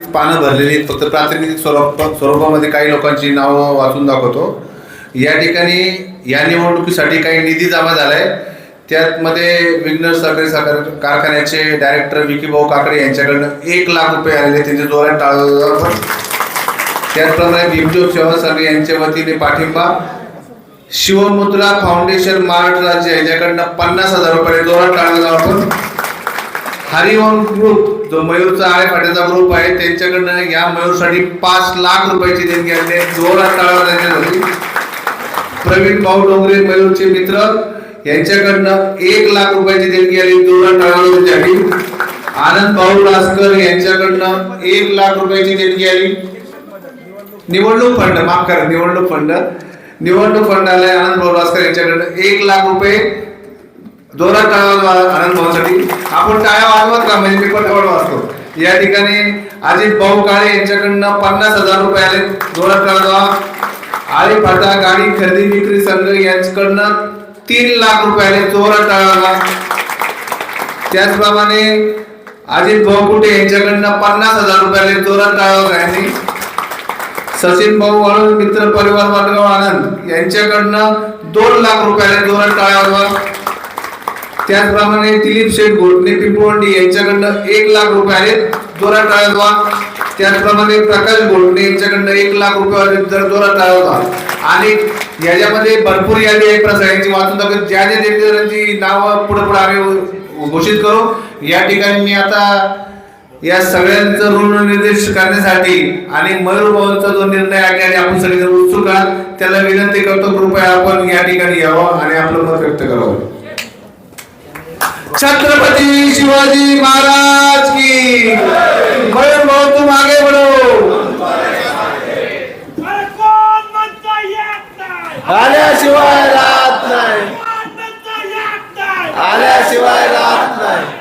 पानं भरलेली फक्त प्रातिनिधिक स्वरूप स्वरूपामध्ये काही लोकांची नावं वाचून दाखवतो. या ठिकाणी या निवडणुकीसाठी काही निधी जमा झालाय. त्यामध्ये विघ्नर सहकारी साखर कारखान्याचे डायरेक्टर विकीभाऊ काकडे यांच्याकडनं एक लाख रुपये आलेले त्यांचे जोरात टाळलं त्याचप्रमाणे भीमज्योत सेवा यांच्या वतीने पाठिंबा. शिवमुद्रा फाउंडेशन महाराष्ट्र राज्य यांच्याकडनं पन्नास हजार रुपये जोरात टाळला आपण हरिओम ग्रुप जो मयूरचा आहे फाट्याचा ग्रुप आहे त्यांच्याकडनं या मयूरसाठी पाच लाख रुपयाची देणगी आली जोरात जोरात टाळा आली. प्रवीण भाऊ डोंगरे मयूरचे मित्र यांच्याकडनं एक लाख रुपयाची देणगी आली. जोरात टाळा आली. आनंद भाऊ लासकर यांच्याकडनं एक लाख रुपयाची देणगी आली. निवडणूक फंड माफ करा निवडणूक फंड. निवडणूक फंड आलाय आनंद भाऊ लासकर यांच्याकडनं एक लाख रुपये जोरात टाळा आनंद भाऊसाठी आपण टाळ्या वाजवत का? म्हणजे मी पण जवळ वाचतो या ठिकाणी अजित भाऊ काळे यांच्याकडनं पन्नास हजार रुपये आले. जोरात टाळा आळी फाटा गाडी खरेदी विक्री संघ यांच्याकडनं तीन लाख रुपये आले. जोरात टाळाला त्याचप्रमाणे अजित भाऊ कुठे यांच्याकडनं पन्नास हजार रुपये आले. जोरात टाळा यांनी. सचिन भाऊ वाळून मित्र परिवार वाटगाव आनंद यांच्याकडनं दोन लाख रुपयाने जोरात टाळावा त्याचप्रमाणे दिलीप शेठ घोटणे पिंपळवंडी यांच्याकडनं एक लाख रुपये आहेत. दोरा टाळवा त्याचप्रमाणे प्रकाश घोटणे यांच्याकडनं एक लाख रुपये तर दोरा टाळतवा आणि याच्यामध्ये भरपूर यादी आहे प्रसाद यांची वाचून दाखवत ज्या ज्या देणगीदारांची नावं पुढे पुढे आम्ही घोषित करू. या ठिकाणी मी आता या सगळ्यांचं ऋण निर्देश करण्यासाठी आणि मयूर जो निर्णय आहे आणि आपण सगळेजण उत्सुक आहात त्याला विनंती करतो कृपया आपण या ठिकाणी यावं आणि आपलं मत व्यक्त करावं. छत्रपती शिवाजी महाराज की. मयूर भाऊ तू मागे बढ़ो आल्याशिवाय राहत नाही. आल्याशिवाय राहत नाही.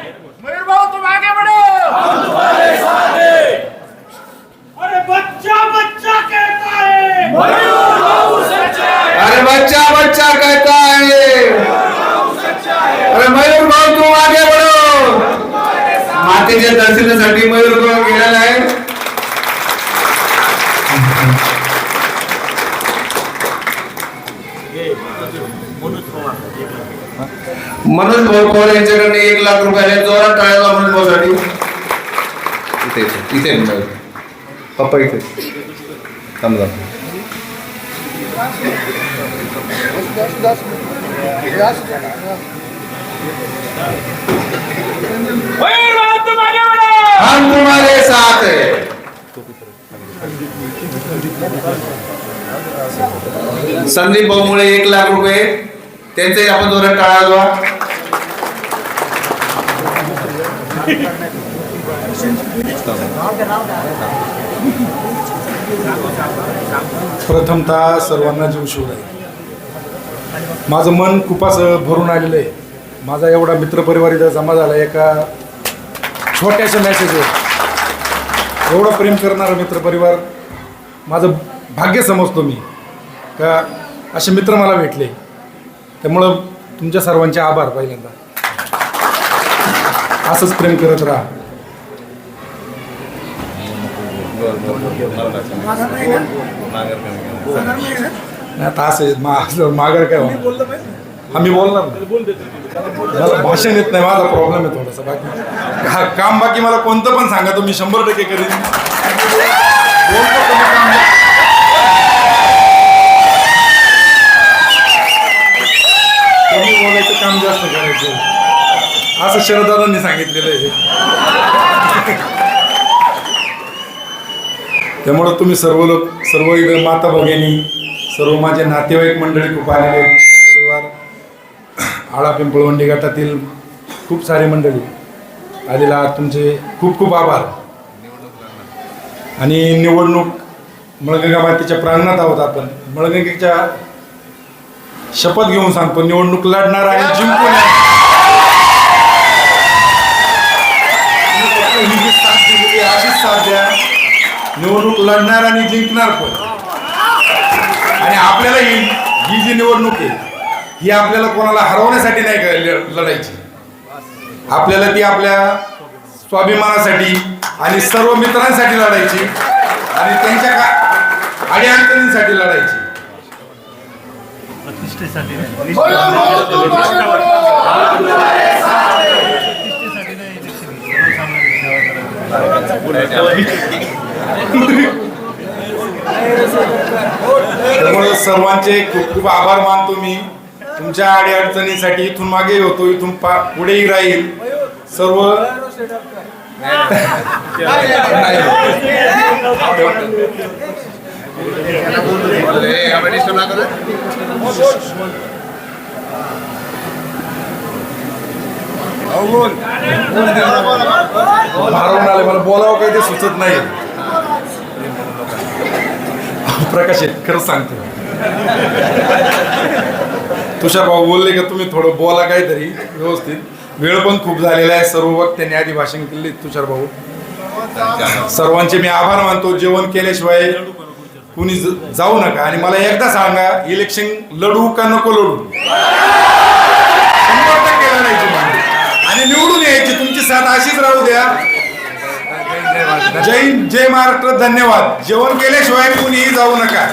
मातेच्या दर्शनासाठी मयूर भाऊ गेलेला आहे मनोज भाऊ पवार यांच्याकडनं एक लाख रुपयाने जोरात टाळायला मनोज भाऊ साठी इथे इथे. पप्पा इथे थांब. हम तुम्हारे साथ है। संदीप भाऊमुळे एक लाख रुपये. त्यांचे आपण जोरात टाळा प्रथमतः सर्वांना जीव शिवराय माझं मन खूपच भरून आलेलं आहे. माझा एवढा मित्रपरिवार इथं जमा झाला एका छोट्याशा मॅसेजवर एवढं प्रेम करणारा मित्रपरिवार माझं भाग्य समजतो मी. का असे मित्र मला भेटले. त्यामुळं तुमच्या सर्वांचे आभार पहिल्यांदा. असंच प्रेम करत राहा. नाही आता असं माघार काय आम्ही हा मी बोलणार मला भाषण येत नाही माझा प्रॉब्लेम आहे थोडासा. बाकी हा काम बाकी मला कोणतं पण सांगा तुम्ही शंभर टक्के करीन. बोलतो कमी. काम बोलायचं काम जास्त करायचं? असं शरदादांनी सांगितलेलं आहे. त्यामुळं तुम्ही सर्व लोक सर्व इकडे माता भगिनी सर्व माझे नातेवाईक मंडळी खूप आलेले आहेत. आळा पिंपळवंडी गटातील खूप सारे मंडळी. आलेला आहात तुमचे खूप खूप आभार. आणि निवडणूक मळगंगा मातेच्या प्रांगणात आहोत आपण. मळगंगेच्या शपथ घेऊन सांगतो निवडणूक लढणार आणि जिंकून अशीच साथ द्या. निवडणूक लढणार आणि जिंकणार पण आणि आपल्याला ही जी निवडणूक आहे ही आपल्याला कोणाला हरवण्यासाठी नाही लढायची. आपल्याला ती आपल्या स्वाभिमानासाठी आणि सर्व मित्रांसाठी लढायची आणि त्यांच्या का अडीअडचणींसाठी लढायची. त्यामुळे सर्वांचे खूप खूप आभार मानतो मी. तुमच्या अडीअडचणीसाठी इथून मागे होतो इथून पा- पुढेही राहील. सर्व भारावून आले मला बोलावं काही ते सुचत नाही. प्रकाश आहे, खरंच सांगतो तुषार भाऊ बोलले का तुम्ही थोडं बोला काहीतरी व्यवस्थित. वेळ पण खूप झालेला आहे सर्व वक्त्यांनी आधी भाषण केले तुषार भाऊ सर्वांचे मी आभार मानतो. जेवण केल्याशिवाय कुणी जाऊ नका. आणि मला एकदा सांगा इलेक्शन लढू का नको लढू? आणि निवडून यायची. तुमची साथ अशीच राहू द्या. जय जय महाराष्ट्र. धन्यवाद. जेवण केल्याशिवाय कुणीही जाऊ नका.